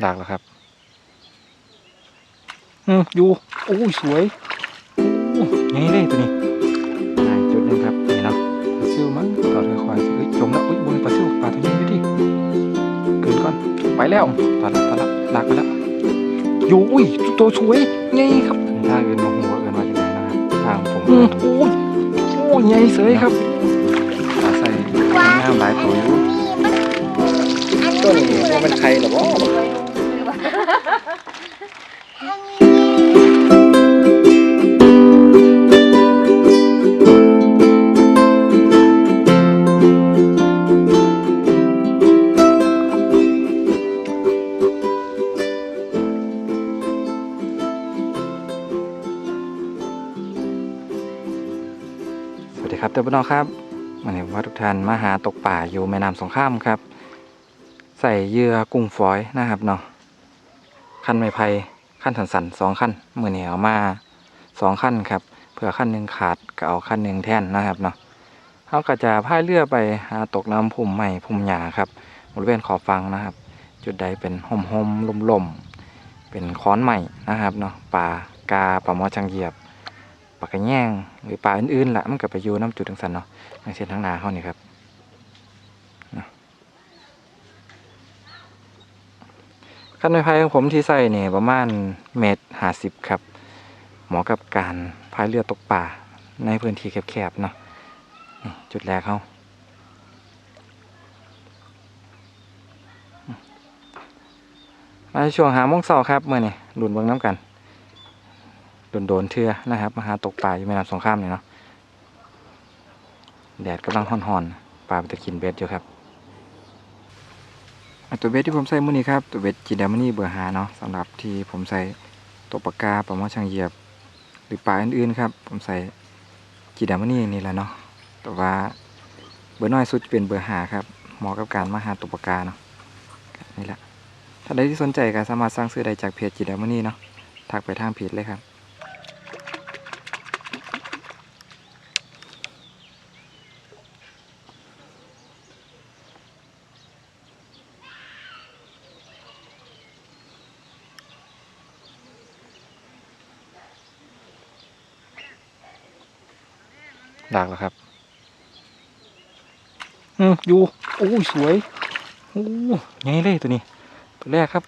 หลากแล้วครับ อืมอยู่โอ้ยสวยโอ้ยังไงเลยตัวนี้นายจุดหนึงครับนี่เนาะปลาซิวมั้งต่อเรือควายเฮ้ยจมแล้วอุ้ยบนปลาซิวปลาตัวนี้อยู่ที่เกินก่อนไปแล้วตอนละตอนละลากไปแล้วอยู่อุ้ยตัวสวยไงครับทางอื่นมาหัวเอื่นมาจากไหนนะครับทางผมอืมโอ้ยโอ้ยไงเสยครับปลาใส่งามหลายตัวอยู่ต้นนี้ว่ามันใครหรอวะ สวัสดีครับเต้พี่น้องครับวันนี้ว่าทุกท่านมาหาตกป่าอยู่แม่น้ำสงครามครับ ใส่เหยื่อกุ้งฝอยนะครับเนาะ ขั้นไม้ไผ่ขั้นสันสันสองขั้นมือเหนียวมาสองขั้นครับเผื่อขั้นหนึ่งขาดก็เอาขั้นหนึ่งแท่นนะครับเนาะเขาก็จะพายเรือไปหาตกน้ำพุ่มใหม่พุ่มหญ้าครับบริเวณขอบฟังนะครับ จุดใดเป็นห่มห่มลมลมเป็นค้อนใหม่นะครับเนาะปลากาปลามอจังเหยียบปากระแยงหรือปลาอื่นๆละมันก็ไปอยู่น้ำจุดทั้งสันเนาะอย่างเช่นทั้งนาเขานี่ครับเนาะ ขั้นไม้พายของผมที่ใส่เนี่ยประมาณเมตรห้าสิบครับ เหมาะกับการพายเรือตกป่าในพื้นที่แคบๆเนาะจุดแรกเขาในช่วงหาโมงเสาครับเมื่อนี่ดุนเบิ้งน้ำกันโดนๆเทื่อนะครับมาหาตกปลาอยู่แม่น้ำสงครามเนี่ยเนาะแดดกำลังห่อนๆปลาไปตะกินเบ็ดอยู่ครับ ตัวเบ็ดที่ผมใส่มื้อนี้ครับ ตัวเบ็ดจีดามานี่เบอร์หาเนาะสำหรับที่ผมใส่ตกปากกาปลาหมอช่างเหยียบ หรือปลาอื่นๆครับ ผมใส่จีดามานี่นี่แหละเนาะแต่ว่าเบอร์น้อยสุดจะเป็นเบอร์หาครับเหมาะกับการมาหาตกปากกาเนาะนี่แหละถ้าใดที่สนใจก็สามารถสั่งซื้อได้จากเพจจีดามานี่เนาะทักไปทางเพจเลยครับ หลากแล้วครับ อยู่โอ้ยสวยโอ้ไงเลยตัวนี้ตัวแรกครับ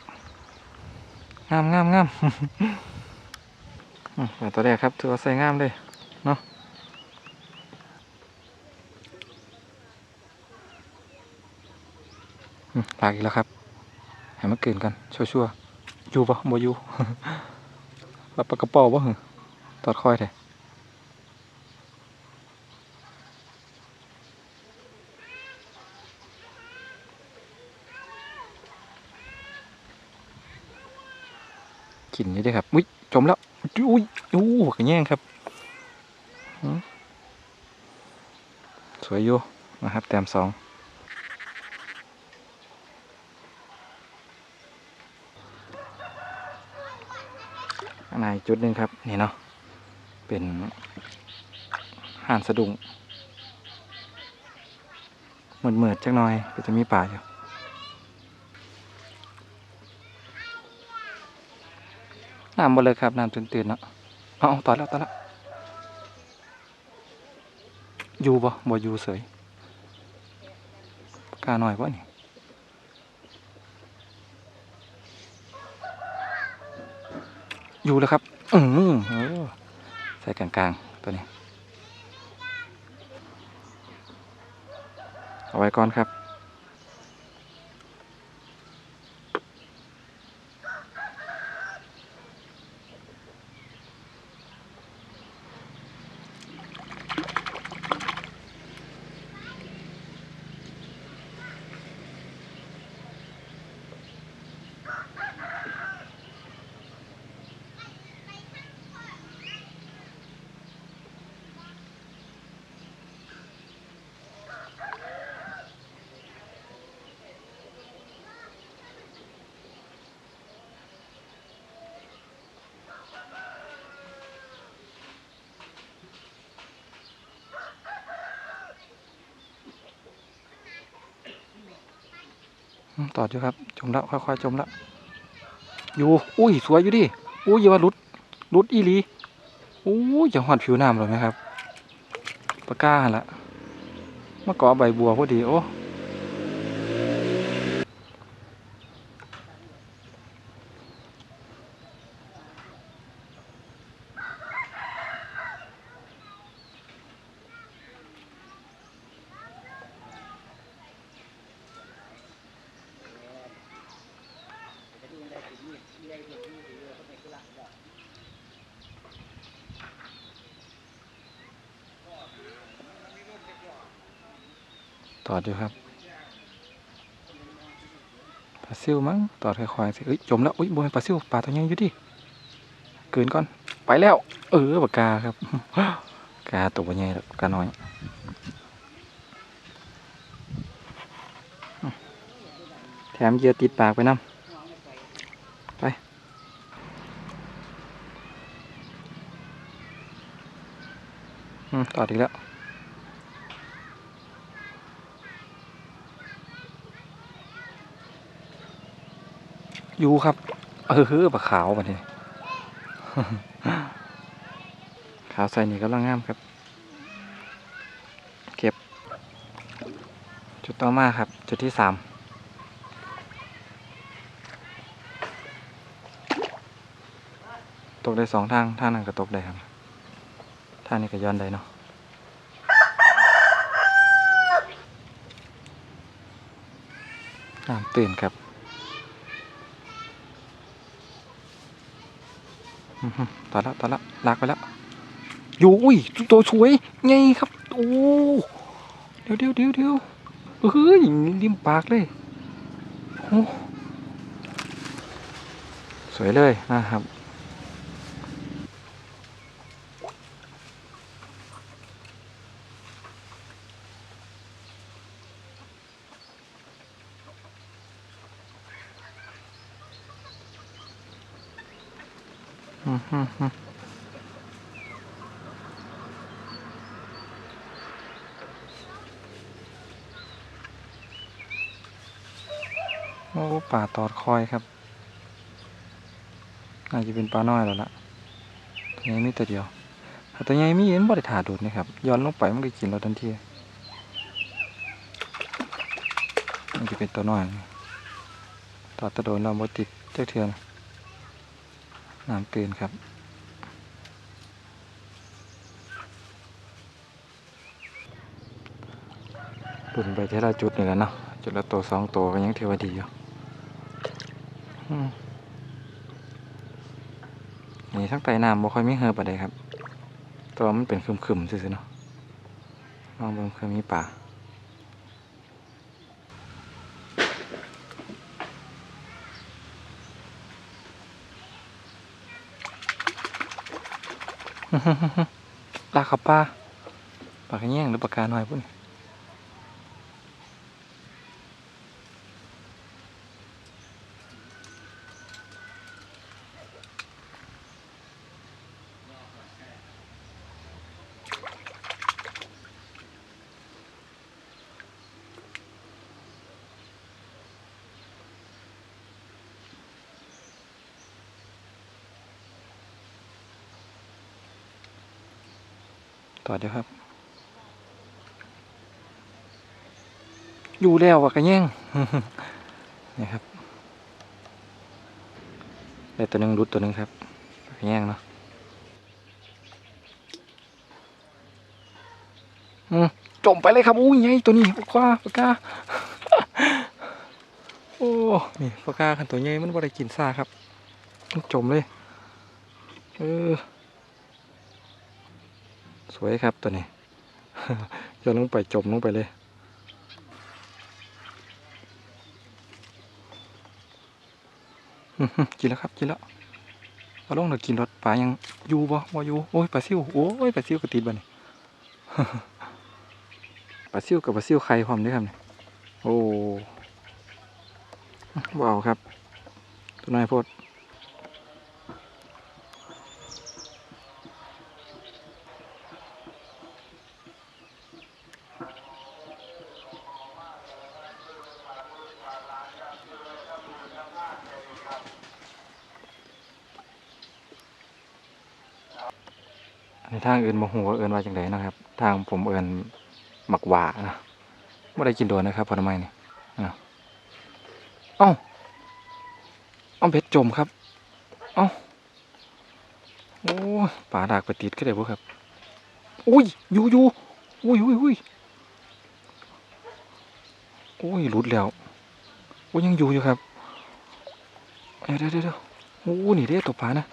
งามงามงามอืมแต่ตัวแรกครับถือว่าใส่งามเลยเนาะหลากอีกแล้วครับให้มันเกินกันชัวๆอยู่ปะบ่อยู่รับปากกระเป๋าปะหึตอดคอยแท้ กินนี่ด้วยครับ อุ้ยจมแล้ว อุ้ยอู้กระแย่งครับ สวยอยู่นะครับ แต้มสองข้างในจุดหนึ่งครับ นี่เนาะ เป็นห่านสะดุ้งเหมือนเหมือดจักหน่อย ก็จะมีป่าอยู่ น้ำหมดเลยครับน้ำตื่นๆเนาะเอาเอาต่อแล้วต่อแล้วอยู่บ่บ่อยู่เสยกาหน่อยบ่นี่อยู่แล้วครับ อืมเออใส่กลางๆ ตัวนี้ เอาไว้ก่อนครับ ต่ออยู่ครับ จมแล้วค่อยๆจมแล้วอยู่อุ้ยสวยอยู่ดิอุ้ยอย่าว่าลุดลุดอีลีอู้ยจะหอดผิวน้ำเลยไหมครับปากกาละมากอใบบัวพอดีโอ้ ตอดอยู่ครับปลาซิวมั้งตอดค่อยๆสิเอ้ยจมแล้วอุ้ยบนปลาซิวปลาตัวใหญ่อยู่ดิเกินก่อนไปแล้ว เออปากกาครับกาตัวใหญ่แล้วกาน้อยแถมเยื่อติดปากไปน้ำไป อืม ต่ออีกแล้วอยู่ครับ เออเฮ้อปลาขาวมาทีขาวใส่นี่กำลังงามครับ เก็บ จุดต่อมาครับ จุดที่สามตกได้สองทางทางนั้นก็ตกได้ครับทางนี้ก็ย้อนได้เนาะ น้ำ ตื่นครับต่อแล้วตอแล้วลากไปแล้วยูอุ้ยตัวสวยไงครับโอ้เดี๋ยวเดี๋ยวเดี๋ยวเดี๋ยวเฮ้ยริมปากเลยโอ้สวยเลยนะครับ โอ้ป่าตอดคอยครับ น่าจะเป็นปลาน้อยแล้วล่ะตัวนี้มีตัวเดียวถ้าตัวใหญ่มีเห็นบ่ได้ถาดูดนะครับ ย้อนลงไปมันก็กินเราทันทีมันจะเป็นตัวน้อยนี่ตอดตะโดนเราบ่ติดเจ้าเทือน น้ำตื่นครับตุ่นไปเท่ละจุดนี่แหละเนาะ จุดละตัวสองตัวก็ยังถือว่าดีอยู่นี่ทั้งไตน้ำบ่ค่อยมีเหือปานใดครับ ตัวมันเป็นคึมๆซื่อๆเนาะมองเบิ่งเคยมีป่า ลากขับป้าปากระแยงหรือปลากาหน่อยพุ่น ต่อเดี๋ยวครับ อยู่แล้วปลากระแยงนี่ครับได้ตัวหนึงรุดตัวหนึงครับกระแยงเนาะจมไปเลยครับอุ้ยไงตัวนี้ปากาปากาโอ้นี่ปากาขันตัวใหญ่มันบ่ได้กินซ่าครับ จมเลย เออ สวยครับตัวนี้โยนลงไปจมลงไปเลย กินแล้วครับกินแล้วเอาลงเดี๋ยวกินรถปลายังอยู่บ่บ่อยู่โอ้ยปลาซิวโอ้ยปลาซิวก็ติดบ่นี่ปลาซิวกับปลาซิวไข่พร้อมด้วยครับนี่โอ้ว้าวครับ ตัวน้อยโพด ในทางอื่นบ่ฮู้ว่าเอิ้นว่าจังไดนะครับ ทางผมเอินหมักหว่านะบ่ได้กินโดนนะครับผลไม้นี่นะเอ้าเอ้าเบ็ดจมครับเอ้าโอ้ปลาดากไปติดก็ได้บ่ครับอุ้ยอยู่อยู่อุ้ยอุ้ยอุ้ยอุ้ยหลุดแล้วโอ้ยยังอยู่อยู่ครับเดี๋ยวเดี๋ยวเดี๋ยวโอ้หนี่เด้ตัวปลานะ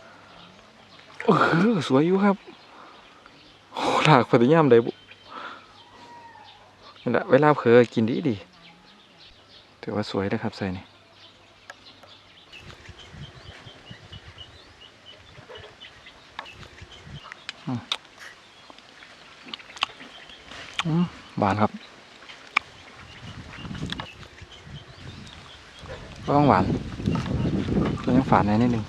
เออสวยอยู่ครับ ลากพยายามได้บุนี่แหละเวลาเผลอกินดีดีถือว่าสวยนะครับใส่นี่อืมอืมหวานครับก็ต้องหวานยังฝาดในนิดนึง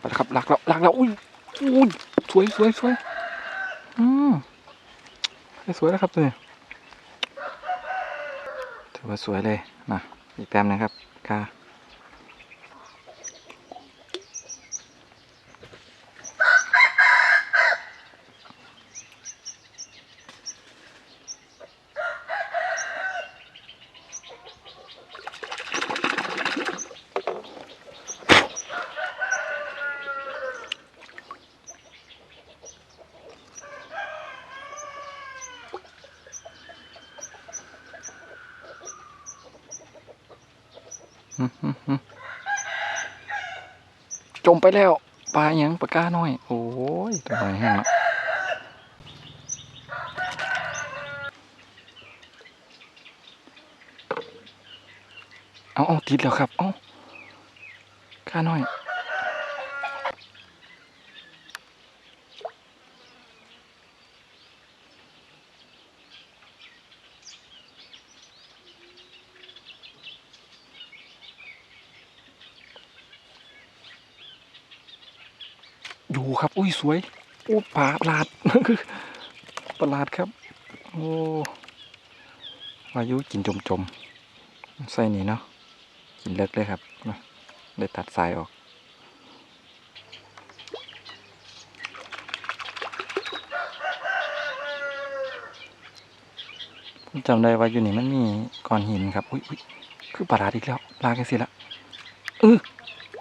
ไปแล้วครับหลัก แล้วหลักแล้วอุ้ยอุ้ยสวยสวยสวยอืมสวยแล้วครับตัวนี้ถือว่าสวยเลยนะอีกแต้มนะครับกา มไปแล้ว ปลาอย่างปลากาน้อย โอ้ยตัวใหญ่แห้งละเอาเอาติดแล้วครับ เอากาน้อย ครับ อุ้ยสวยโอ้ปลาประหลาดประหลาดครับ โอ้วายุกินจมจมๆใส่นี่เนาะกินเลิกเลยครับได้ตัดสายออกจำได้ว่าอยู่นี่มันมีก้อนหินครับ อุ้ยอุ้ยคือปลาดอีกแล้วลากกันสิละเออ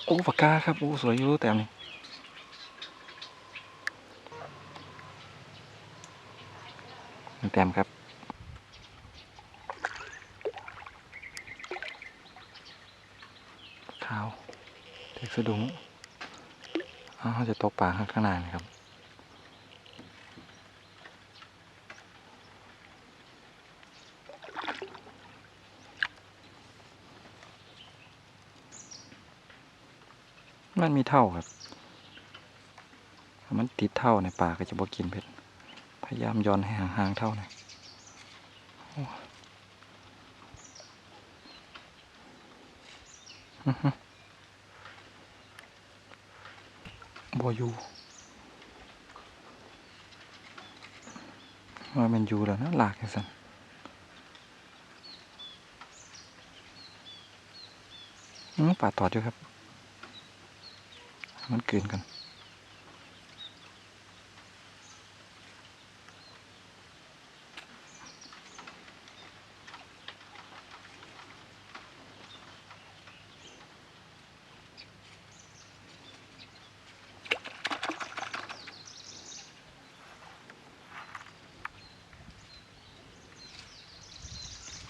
โอ้ปากกาครับโอ้สวยอยู่แต่นี่ แต้มครับขาวเด็กสะดุ้งอ้าวจะตกปลาข้างหน้านะครับมันมีเท่าครับ มันติดเท่าในปลาก็จะบ่กินเผ็ด พยายามย้อนให้ห่างๆเท่าหน่อยโอ้อื้อหือบัวอยูว่ามันอยูแล้วนะหลากจังสันอืมป่าตอดอยู่ครับ มันเกลืนกัน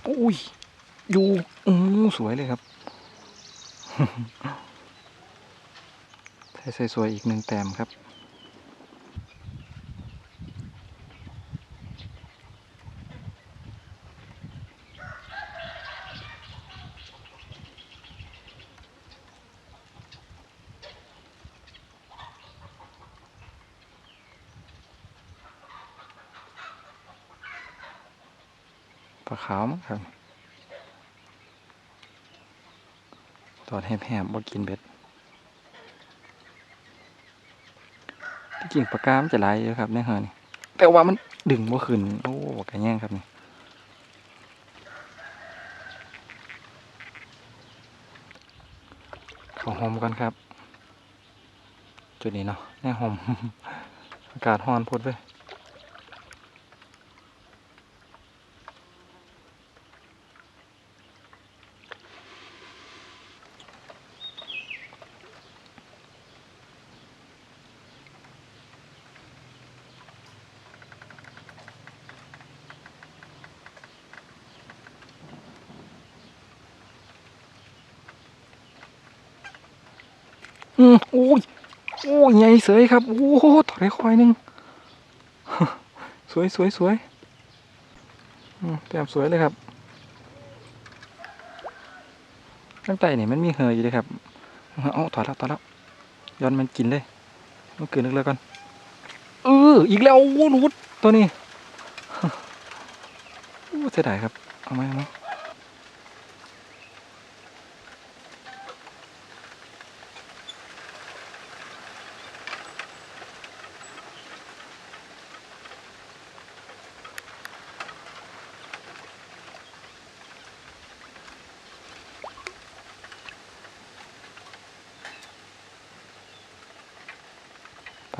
อุ้ยอยู่อู้สวยเลยครับใส่สวยๆอีกหนึ่งแต้มครับ ตอดแหบๆบ่ กินเบ็ดที่จริงปลากามนจะไหลายอยู่ครับในเฮอนี่แต่ว่ามันดึงบ่ขึ้นโอ้กระแย่งครับนี่เขาโฮมกันครับ จุดนี้เนาะแน่โฮมอากาศร้อนพุดเว้ย อืมโอ้ย โอ้ยใหญ่ เสยครับ โอ้โหถอยคอยหนึ่งสวยสวยสวยมแต้มสวยเลยครับข้างใต้นี่ยมันมีเหยอยู่เลยครับเอาถอดแล้วถอดแล้วย้อนมันกินเลยมันเกินนึกเลยก่อนเอออีกแล้วโอ้รูดตัวนี้เสียดายครับ เอาไหมเอาไหม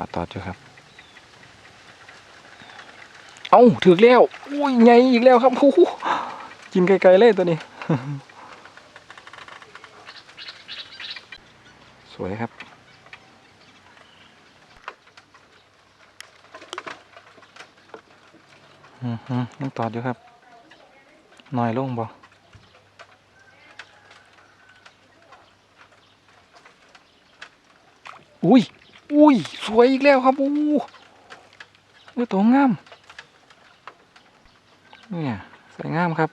าตอดอยู่ครับ เอาถึกแล้วอุ้ยใหญ่อีกแล้วครับโอ้กินไกลๆเลยตัวนี้ สวยครับอือฮึยังตอดอยู่ครับหน่อยลงบ่อุ้ย อุ้ย สวยอีกแล้วครับ อู้เอ้ยตัวงาม เนี่ยใส่งามครับ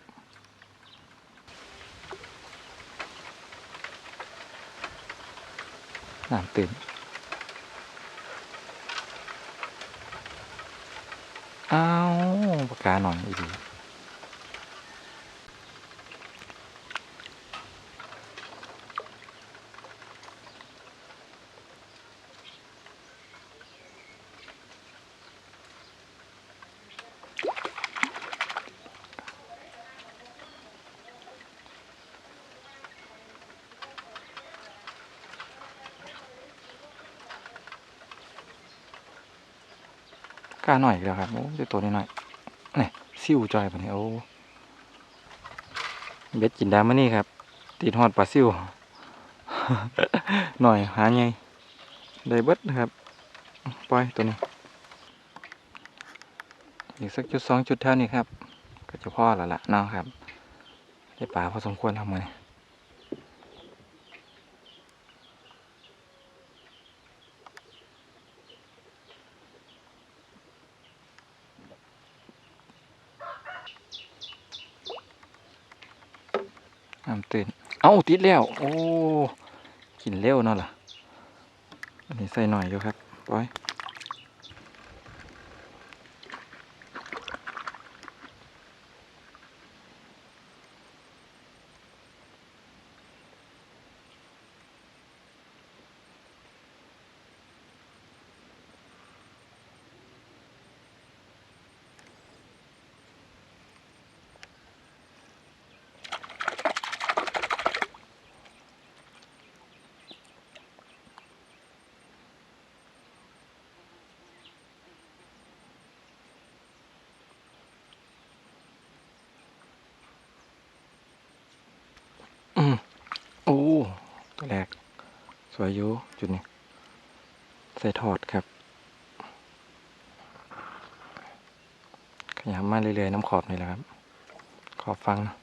น้ำตื่นอ้าวปากกาหน่อยอีดีก หน่อยแล้วครับโอ้เดี๋ยตัวน้อยนี่ซิวจอยปะเนี่ยโอ้เบ็ดกินดามานี่ครับ ติดหอดปลาซิวหน่อยหาไงได้เบิดนะครับปล่อยตัวนี้อีกสักจุดสองจุดเท่านี้ครับ ก็จะพ่อแล้วล่ะเนาะครับ ได้ปลาพอสมควรทำมาเนี่ยน้ำ ตื่น เอ้าติดแล้ว โอ้ กินเร็วเนาะล่ะอันนี้ใส่หน่อยอยู่ครับปล่อย อืมโอ้ ตัว แรก สวยอยู่จุดนี้ ใส่ถอดครับ ขยำมาเรื่อยๆ น้ำขอบนี่แหละครับ ขอบฟังนะ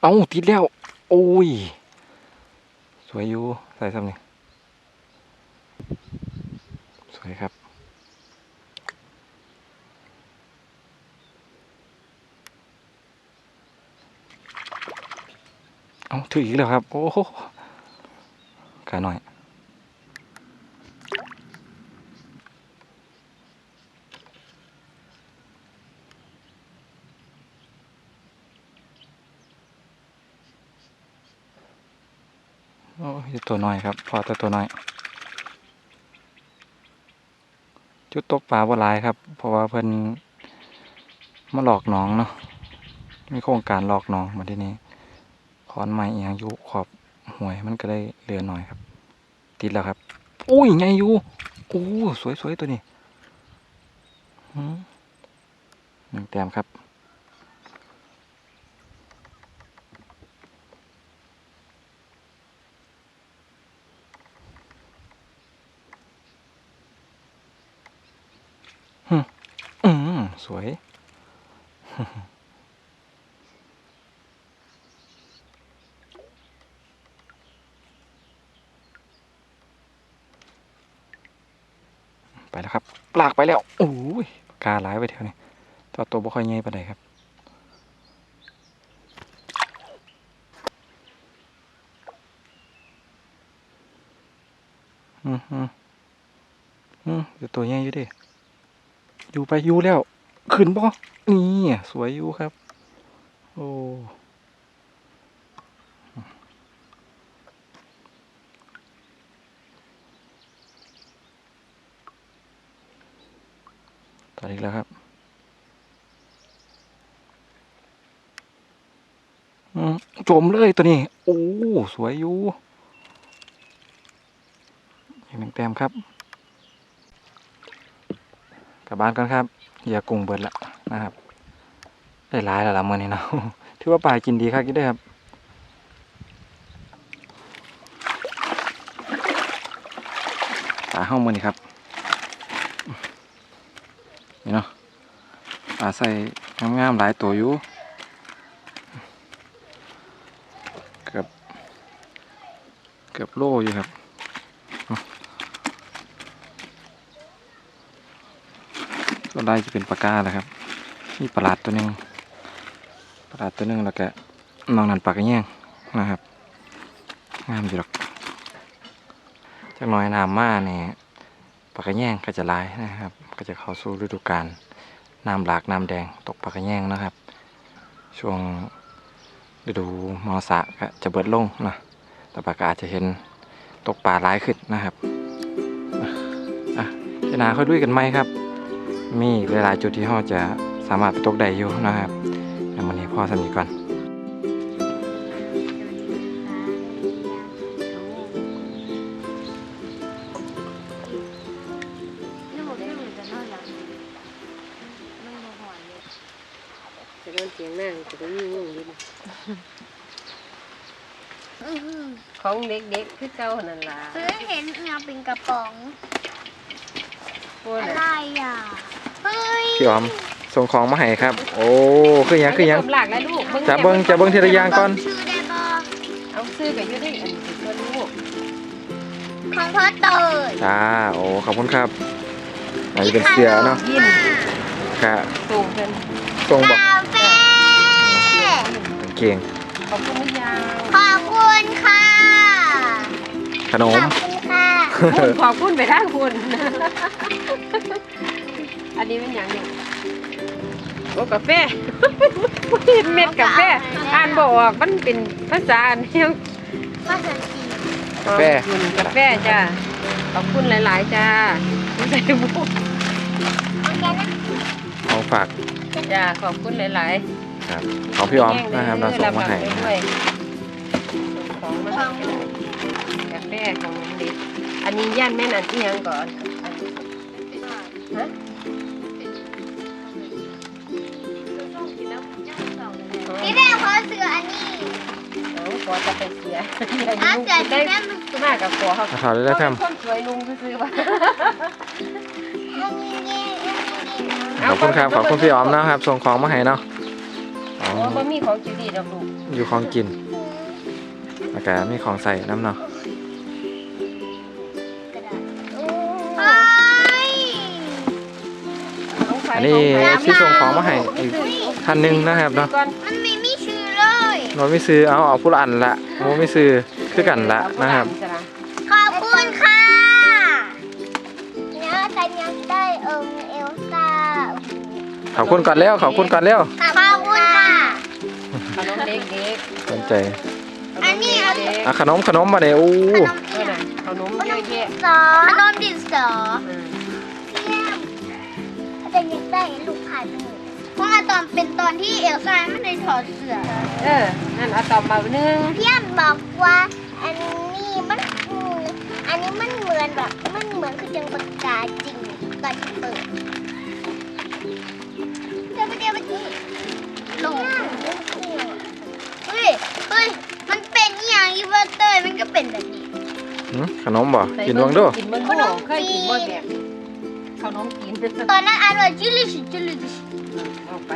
เอาติดแล้ว โอ้ย สวยอยู่ ใส่ซ้ำนี่ เอาถืออีกแล้วครับ โอ้โหกาหน่อย โอ้ยตัวน้อยครับ พอแต่ตัวน้อย จุดตกปลาบ่หลายครับ เพราะว่าเพิ่นมาหลอกน้องเนาะมีโครงการหลอกน้องมาที่นี้ ขอนไม้อีหยังอยู่ขอบหวยมันก็ได้เหลือหน่อยครับ ติดแล้วครับ อุ้ยไงอยู่โอ้สวยๆตัวนี้หืมหนึ่งแต้มครับอืมสวย ไปแล้วครับ ปลากไปแล้วโอ้ยปากกาหลายไปเท่านี้ตัวตัวบ่ค่อยใหญ่ปานใดครับอืมอืมอืมเดี๋ยวตัวใหญ่อยู่เดิอยู่ไปอยู่แล้ว ขึ้นบ่นี่สวยอยู่ครับ โอ้ ตอนอีกแล้วครับอืมจมเลยตัวนี้ โอ้ สวยอยู่อีกหนึ่งแต้มครับ กลับบ้านกันครับ อย่ากุ้งเบิดละนะครับ ได้ร้ายแล้วละเมื่อนี้เนาะถือว่าปลากินดีครับกินได้ครับปลาห้องเมื่อนี่ครับ นี่เนาะปลาใส่งามๆหลายตัวอยู่เกือบเกือบโลอยู่ครับส่วได้จะเป็นปลากาแหละครับมีปลาลาดตัวหนึ่งปลาลาดตัวหนึ่งแล้วก็นอกนั้นปลากระแยงนะครับ งามอยู่หรอกจากหน้อยน้ำมาเนี่ย ปลากระแยงก็จะลายนะครับ ก็จะเข้าสู่ฤดูกาลน้ำหลากน้ำแดงตกปลากระแยงนะครับ ช่วงฤดูมอสะก็จะเบิดลงนะแต่ปลากาจะเห็นตกปลาหลายขึ้นนะครับอะอะเจนาค่อยดุยกันไหมครับ มีหลายๆจุดที่เราจะสามารถไปตกได้อยู่นะครับแต่วันนี้พ่อสนิทก่อน ของเด็กๆคือเก่านั่นล่ะซื้อเห็นเงาเป็นกระป๋องพวกอะน่ะไรอะเฮ้ยพี่ออมส่งของมาให้ครับ โอ้คือหยังคือหยังหลากแล้วลูกจะเบิ้งจะเบิ้งทีละอย่างก่อน ชื่อได้บอเอาซื้อไปอยู่ได้อันนี้ตัวลูกของพ่อเติร์ดจ้าโอ้ขอบคุณครับอันนี้เป็นเสื้อเนาะยินกะสูงเพิ่นส่งบอกกาแฟเป็นเก่งขอบคุณหรือยังขอบคุณค่ะ ขนขมอบคุณค่ะคุณขอบคุณไปทางคุณ อันนี้เป็นอย่างหนี้โอ้กาแฟเห็นเม็ดกาแฟ อ่านบออกมันเป็นภาษาอันเดียวภาษาจีนกาแฟขอบคุณกาแฟจ้าขอบคุณหลาย ๆ จ้าไม่ใส่บุกโอเคนะของฝากจ้าขอบคุณหลายครับ ของพี่ออมนะครับเราส่งมาให้รับนะด้วยของมา ของกาแฟของเด็กอันนี้ย่านแม่นันที่ยังก่อนอันนี้ฮะพี่แดงขอเสืออันนี้เอาขอจะไปเสียอะเสือได้ที่แม่มันมากกับขอเขาเอาถอดเลยได้แฟมคนสวยลุงซื้อๆป่ะอันนี้นี่อันนี้นี่ขอบคุณครับขอบคุณพี่ออมนะครับ ส่งของมาให้เนาะอ๋อโอ้บ่มีของจิดีดอกลูกอยู่ของกินแล้วก็มีของใส่น้ำเนาะกระ องใครอันนี้ของใครที่ส่งของมาให้อีกท่านหนึ่งนะครับเนาะก่อนมันไม่มีชื่อเลยโนไม่ซื้อเอาเอาผู้ละอันละโมไม่ซื้อคือกันละนะครับขอบคุณค่ะเนี่ยแต่ยังได้เอิมเอลซ่าขอบคุณก่อนแล้วขอบคุณก่อนแล้วขอบคุณค่ะขนมเด็กสนใจๆอันอันนี้อันนี้อะขนมขนมมาเดี๋ยวอู้ขนมเออน่ะขนมเยอะแยะสอขนมดินสอ เพราะว่าตอนเป็นตอนที่เอลซ่าไม่ได้ถอดเสื้อเออ นั่นเอาต่อมาหนึงพี่อันบอกว่าอันนี้มันอืมอันนี้มันเหมือนแบบมันเหมือนคือจังปากกาจริงตอนที่เปิดเดี๋ยวไปเดี๋ยวไปที่ลงเฮ้ยเฮ้ยมันเป็นอหย่างอีเวอร์เตอร์มันก็เป็นแบบนี้ หืมขนมบ่ใส่กินดวงด้วย กินเบิ่งดูเคยกินบ่แบบนี้ ขนมกินตอนนั้นอ่านว่าจิลิชจิลิชเอาไป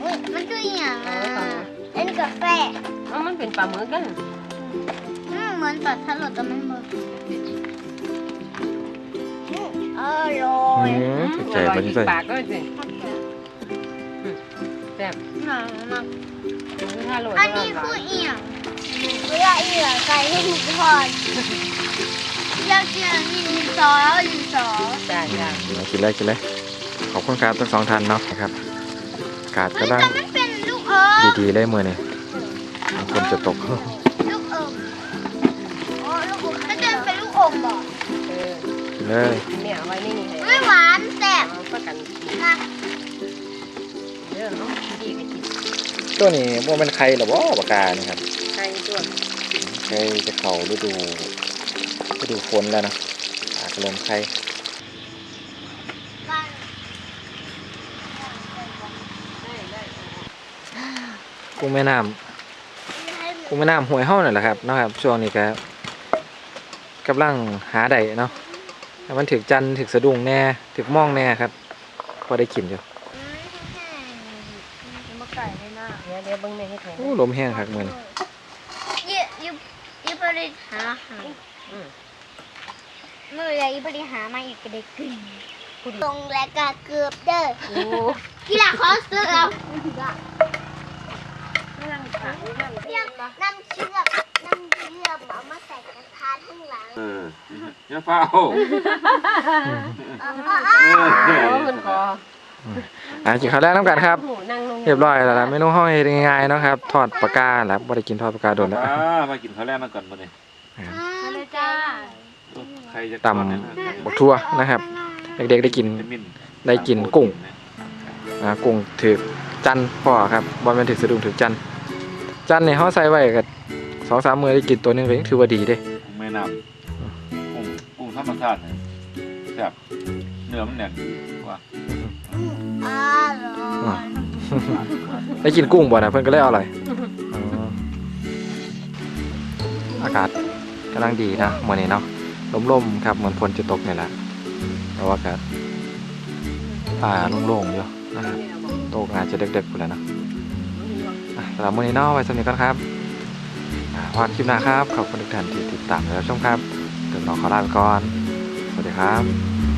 อุ๊ยมันคืออหย่างอะเอออันนี้กาแฟเอามันเป็นปลาหมึกกันอืมเหมือนปัดทะลุแต่มันเหมือนอืมอร่อยใจอร่อยบ่ที่ใส่ปากก็สิแซ่บหนังมากอันนี้คือเอียงเวลาเอียงใส่ให้ทุกคน เราเจอมีดินสอแล้วดินสอจ้าจ้าเอากินเลยกินเลยขอบคุณครับทั้งสองท่านเนาะนะครับอากาศเฮ้ยกำลังแต่มันเป็นลูกอมดีๆเลยมือนี่ฝนจะตก ลูกอมอ๋อลูกอมมันจะเป็นลูกอมเหรอเออกินเลยเนี่ยเอาไว้นี่นี่ให้ไม่หวานแซ่บเอาประกันนะเด้อเอาดีไปกินตัวนี้ว่ามันไข่หรอวะปากกานี่ครับใครตัวไข่จะเข่าฤดู ฤดูฝนแล้วนะอากาศเริ่มไข่กุ้งแม่น้ำกุ้งแม่น้ำห้วยเฮ้านั่นแหละครับนะครับช่วงนี้ก็กำลังหาได้เนาะมันถึกจันถึกสะดุ้งแน่ถึกมองแน่ครับ พอได้กินอยู่โอ้ลมแห้งครับมือนยี่ยี่ยี่บริหาหาอื มเมื่อไรยี่บริหามาอีกก็ได้กินตรงและกะเกือบเด้อโอ้กีฬาขอเสื้อเอานั่งขานั่งเชือกนำเชือกนำเชือกเอามาใส่กระทะข้างหลังเอออย่าเฝ้าอ๋ออ๋ออ๋อเออโอ้มันคออะกินข้าวแรกน้ำกันครับหมูนั่งลงเรียบร้อยแล้วล่ะเมนูห้อยง่ายๆเนาะครับ ทอดปลากาแล้วบ่ได้กินทอดปลากาโดนแล้วมามากินข้าวแรกมาก่อนมาเนี่ยมาเลยจ้าใครจะ ตำบักทั่วนะครับ เด็กๆได้กินจะมินได้กินกุ้งอ่ากุ้งถือจันทร์พ่อครับบอลเป็นถือสะดุ้งถือจันทร์จันทร์เนี่ยเขาใส่ไว้กับสองสามมือได้กินตัวหนึงก็ยังถือว่าดีเด้แม่น้ำกุ้งกุ้งธรรมชาติเนี่ยแซ่บเนื้อมันแน่นดีกว่าอร่อยได้กินกุ้งบ่นะเพื่อนก็เลยเอาอะไรอ๋ออากาศกำลังดีนะเมื่อนี้เนาะ ลมๆครับ เหมือนฝนจะตกเนี่ยแหละแต่ว่าก็ป่าโล่งๆอยู่นะครับโตกอาจจะเด็กๆไปแล้วเนาะสำหรับมือนี้เนาะไว้สำหรับนี้ก่อนครับอ่าพอดคลิปหน้าครับ ขอบคุณทุกท่านที่ติดตามและรับชมครับเดี๋ยวเราขอลาไปก่อน สวัสดีครับ